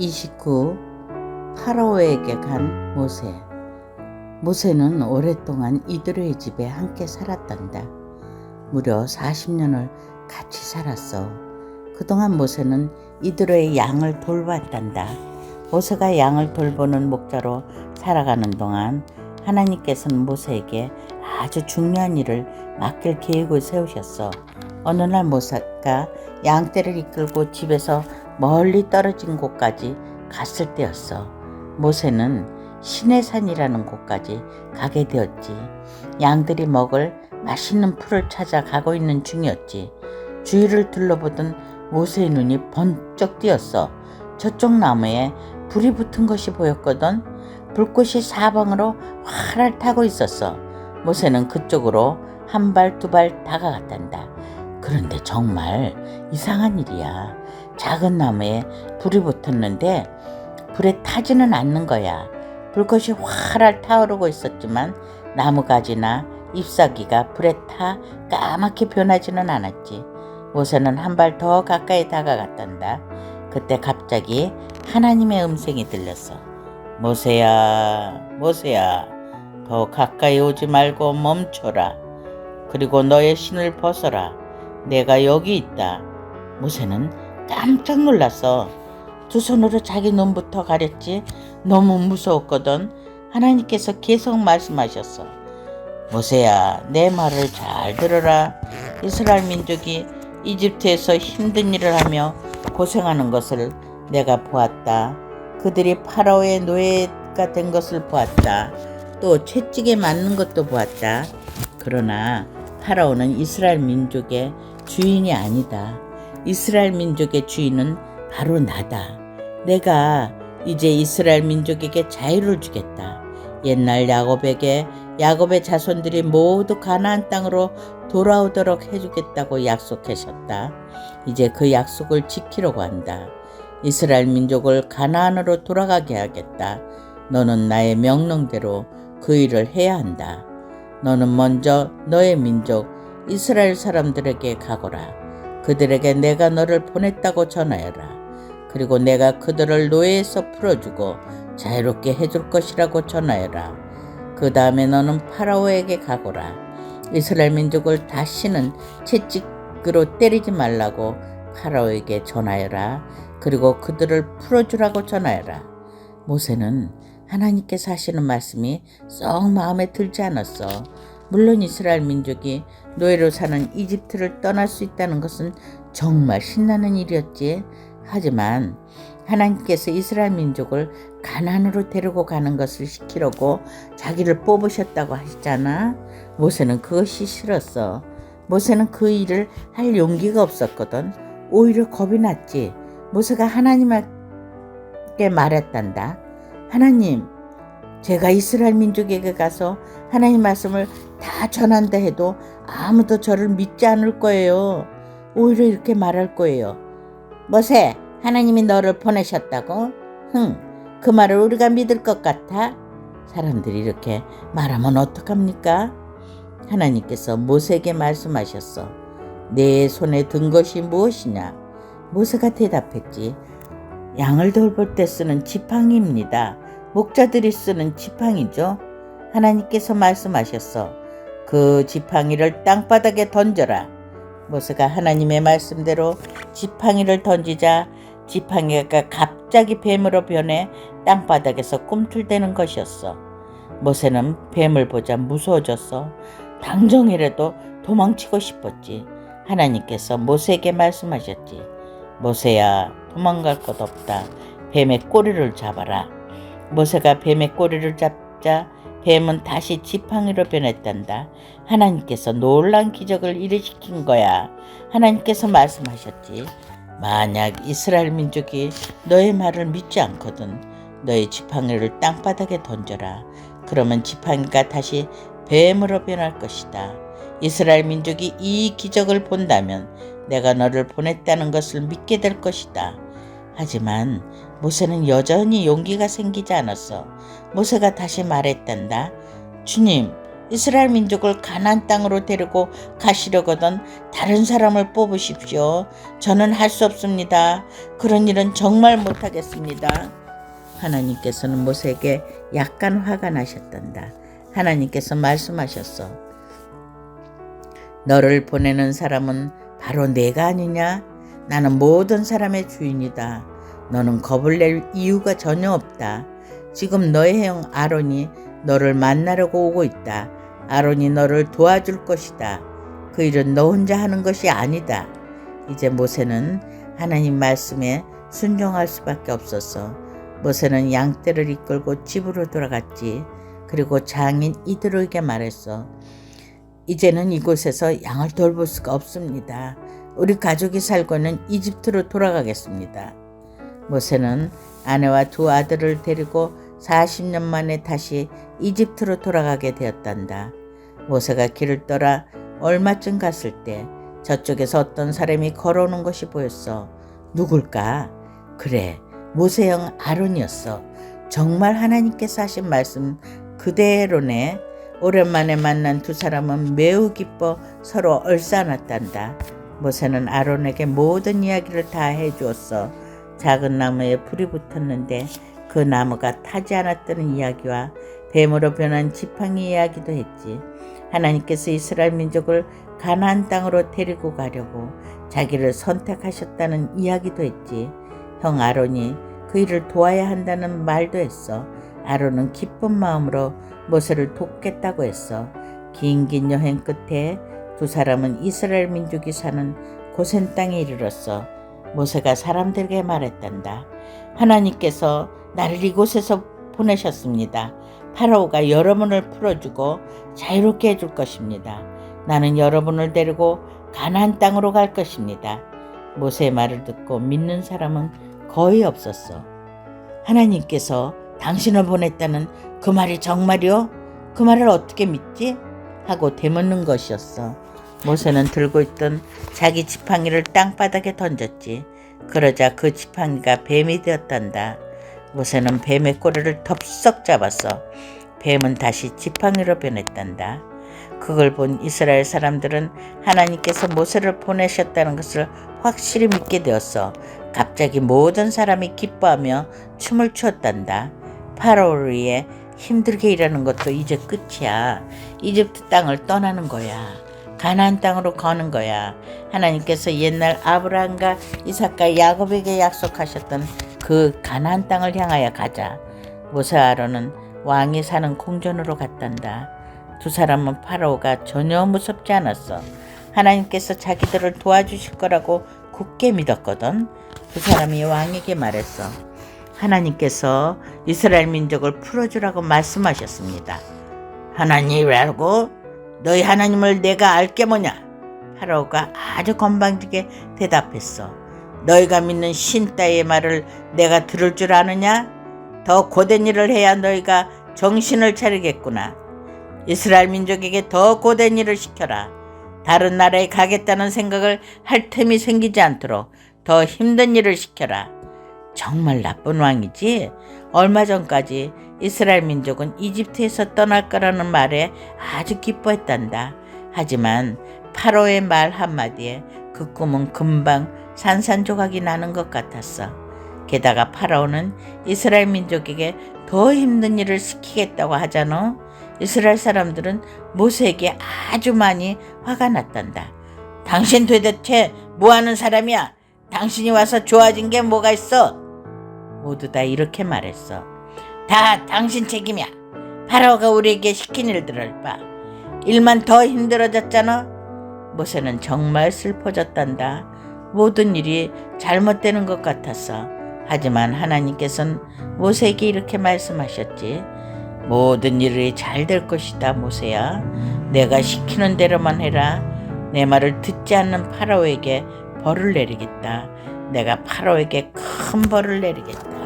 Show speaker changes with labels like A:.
A: 29 파라오에게 간 모세 모세는 오랫동안 이드로의 집에 함께 살았단다. 무려 40년을 같이 살았어. 그동안 모세는 이드로의 양을 돌봤단다. 모세가 양을 돌보는 목자로 살아가는 동안 하나님께서는 모세에게 아주 중요한 일을 맡길 계획을 세우셨어. 어느 날 모세가 양떼를 이끌고 집에서 멀리 떨어진 곳까지 갔을 때였어. 모세는 시내산이라는 곳까지 가게 되었지. 양들이 먹을 맛있는 풀을 찾아 가고 있는 중이었지. 주위를 둘러보던 모세의 눈이 번쩍 띄었어. 저쪽 나무에 불이 붙은 것이 보였거든. 불꽃이 사방으로 활활 타고 있었어. 모세는 그쪽으로 한 발 두 발 다가갔단다. 그런데 정말 이상한 일이야. 작은 나무에 불이 붙었는데 불에 타지는 않는 거야. 불꽃이 활활 타오르고 있었지만 나무가지나 잎사귀가 불에 타 까맣게 변하지는 않았지. 모세는 한 발 더 가까이 다가갔단다. 그때 갑자기 하나님의 음성이 들렸어. 모세야, 모세야, 더 가까이 오지 말고 멈춰라. 그리고 너의 신을 벗어라. 내가 여기 있다. 모세는 깜짝 놀랐어. 두 손으로 자기 눈부터 가렸지. 너무 무서웠거든. 하나님께서 계속 말씀하셨어. 모세야, 내 말을 잘 들어라. 이스라엘 민족이 이집트에서 힘든 일을 하며 고생하는 것을 내가 보았다. 그들이 파라오의 노예가 된 것을 보았다. 또 채찍에 맞는 것도 보았다. 그러나 파라오는 이스라엘 민족의 주인이 아니다. 이스라엘 민족의 주인은 바로 나다. 내가 이제 이스라엘 민족에게 자유를 주겠다. 옛날 야곱에게 야곱의 자손들이 모두 가나안 땅으로 돌아오도록 해주겠다고 약속하셨다. 이제 그 약속을 지키려고 한다. 이스라엘 민족을 가나안으로 돌아가게 하겠다. 너는 나의 명령대로 그 일을 해야 한다. 너는 먼저 너의 민족 이스라엘 사람들에게 가거라. 그들에게 내가 너를 보냈다고 전하여라. 그리고 내가 그들을 노예에서 풀어주고 자유롭게 해줄 것이라고 전하여라. 그 다음에 너는 파라오에게 가거라. 이스라엘 민족을 다시는 채찍으로 때리지 말라고 파라오에게 전하여라. 그리고 그들을 풀어주라고 전하여라. 모세는 하나님께서 하시는 말씀이 썩 마음에 들지 않았어. 물론 이스라엘 민족이 노예로 사는 이집트를 떠날 수 있다는 것은 정말 신나는 일이었지. 하지만 하나님께서 이스라엘 민족을 가난으로 데리고 가는 것을 시키려고 자기를 뽑으셨다고 하시잖아. 모세는 그것이 싫었어. 모세는 그 일을 할 용기가 없었거든. 오히려 겁이 났지. 모세가 하나님께 말했단다. 하나님, 제가 이스라엘 민족에게 가서 하나님 말씀을 다 전한다 해도 아무도 저를 믿지 않을 거예요. 오히려 이렇게 말할 거예요. 모세, 하나님이 너를 보내셨다고? 흥, 그 말을 우리가 믿을 것 같아? 사람들이 이렇게 말하면 어떡합니까? 하나님께서 모세에게 말씀하셨어. 내 손에 든 것이 무엇이냐? 모세가 대답했지. 양을 돌볼 때 쓰는 지팡이입니다. 목자들이 쓰는 지팡이죠. 하나님께서 말씀하셨어. 그 지팡이를 땅바닥에 던져라. 모세가 하나님의 말씀대로 지팡이를 던지자 지팡이가 갑자기 뱀으로 변해 땅바닥에서 꿈틀대는 것이었어. 모세는 뱀을 보자 무서워졌어. 당정이라도 도망치고 싶었지. 하나님께서 모세에게 말씀하셨지. 모세야, 도망갈 것 없다. 뱀의 꼬리를 잡아라. 모세가 뱀의 꼬리를 잡자 뱀은 다시 지팡이로 변했단다. 하나님께서 놀란 기적을 일으키신 거야. 하나님께서 말씀하셨지. 만약 이스라엘 민족이 너의 말을 믿지 않거든 너의 지팡이를 땅바닥에 던져라. 그러면 지팡이가 다시 뱀으로 변할 것이다. 이스라엘 민족이 이 기적을 본다면 내가 너를 보냈다는 것을 믿게 될 것이다. 하지만 모세는 여전히 용기가 생기지 않았어. 모세가 다시 말했단다. 주님, 이스라엘 민족을 가나안 땅으로 데리고 가시려거든 다른 사람을 뽑으십시오. 저는 할 수 없습니다. 그런 일은 정말 못하겠습니다. 하나님께서는 모세에게 약간 화가 나셨단다. 하나님께서 말씀하셨어. 너를 보내는 사람은 바로 내가 아니냐? 나는 모든 사람의 주인이다. 너는 겁을 낼 이유가 전혀 없다. 지금 너의 형 아론이 너를 만나려고 오고 있다. 아론이 너를 도와줄 것이다. 그 일은 너 혼자 하는 것이 아니다. 이제 모세는 하나님 말씀에 순종할 수밖에 없었어. 모세는 양떼를 이끌고 집으로 돌아갔지. 그리고 장인 이들에게 말했어. 이제는 이곳에서 양을 돌볼 수가 없습니다. 우리 가족이 살고 있는 이집트로 돌아가겠습니다. 모세는 아내와 두 아들을 데리고 40년 만에 다시 이집트로 돌아가게 되었단다. 모세가 길을 떠나 얼마쯤 갔을 때 저쪽에서 어떤 사람이 걸어오는 것이 보였어. 누굴까? 그래, 모세형 아론이었어. 정말 하나님께서 하신 말씀 그대로네. 오랜만에 만난 두 사람은 매우 기뻐 서로 얼싸안았단다. 모세는 아론에게 모든 이야기를 다 해주었어. 작은 나무에 불이 붙었는데 그 나무가 타지 않았다는 이야기와 뱀으로 변한 지팡이 이야기도 했지. 하나님께서 이스라엘 민족을 가나안 땅으로 데리고 가려고 자기를 선택하셨다는 이야기도 했지. 형 아론이 그 일을 도와야 한다는 말도 했어. 아론은 기쁜 마음으로 모세를 돕겠다고 했어. 긴긴 여행 끝에 두 사람은 이스라엘 민족이 사는 고센 땅에 이르렀어. 모세가 사람들에게 말했단다. 하나님께서 나를 이곳에서 보내셨습니다. 파라오가 여러분을 풀어주고 자유롭게 해줄 것입니다. 나는 여러분을 데리고 가나안 땅으로 갈 것입니다. 모세의 말을 듣고 믿는 사람은 거의 없었어. 하나님께서 당신을 보냈다는 그 말이 정말이요? 그 말을 어떻게 믿지? 하고 되묻는 것이었어. 모세는 들고 있던 자기 지팡이를 땅바닥에 던졌지. 그러자 그 지팡이가 뱀이 되었단다. 모세는 뱀의 꼬리를 덥석 잡았어. 뱀은 다시 지팡이로 변했단다. 그걸 본 이스라엘 사람들은 하나님께서 모세를 보내셨다는 것을 확실히 믿게 되었어. 갑자기 모든 사람이 기뻐하며 춤을 추었단다. 파라오를 위해 힘들게 일하는 것도 이제 끝이야. 이집트 땅을 떠나는 거야. 가나안 땅으로 가는 거야. 하나님께서 옛날 아브라함과 이삭과 야곱에게 약속하셨던 그 가나안 땅을 향하여 가자. 모세 아론은 왕이 사는 궁전으로 갔단다. 두 사람은 파라오가 전혀 무섭지 않았어. 하나님께서 자기들을 도와주실 거라고 굳게 믿었거든. 두 사람이 왕에게 말했어. 하나님께서 이스라엘 민족을 풀어주라고 말씀하셨습니다. 하나님이라고? 너희 하나님을 내가 알게 뭐냐? 파라오가 아주 건방지게 대답했어. 너희가 믿는 신 따위의 말을 내가 들을 줄 아느냐? 더 고된 일을 해야 너희가 정신을 차리겠구나. 이스라엘 민족에게 더 고된 일을 시켜라. 다른 나라에 가겠다는 생각을 할 틈이 생기지 않도록 더 힘든 일을 시켜라. 정말 나쁜 왕이지? 얼마 전까지 이스라엘 민족은 이집트에서 떠날 거라는 말에 아주 기뻐했단다. 하지만 파로의 말 한마디에 그 꿈은 금방 산산조각이 나는 것 같았어. 게다가 파라오는 이스라엘 민족에게 더 힘든 일을 시키겠다고 하잖아. 이스라엘 사람들은 모세에게 아주 많이 화가 났단다. 당신 도대체 뭐 하는 사람이야? 당신이 와서 좋아진 게 뭐가 있어? 모두 다 이렇게 말했어. 다 당신 책임이야. 파라오가 우리에게 시킨 일들을 봐. 일만 더 힘들어졌잖아. 모세는 정말 슬퍼졌단다. 모든 일이 잘못되는 것 같았어. 하지만 하나님께서는 모세에게 이렇게 말씀하셨지. 모든 일이 잘 될 것이다, 모세야. 내가 시키는 대로만 해라. 내 말을 듣지 않는 파라오에게 벌을 내리겠다. 내가 파라오에게 큰 벌을 내리겠다.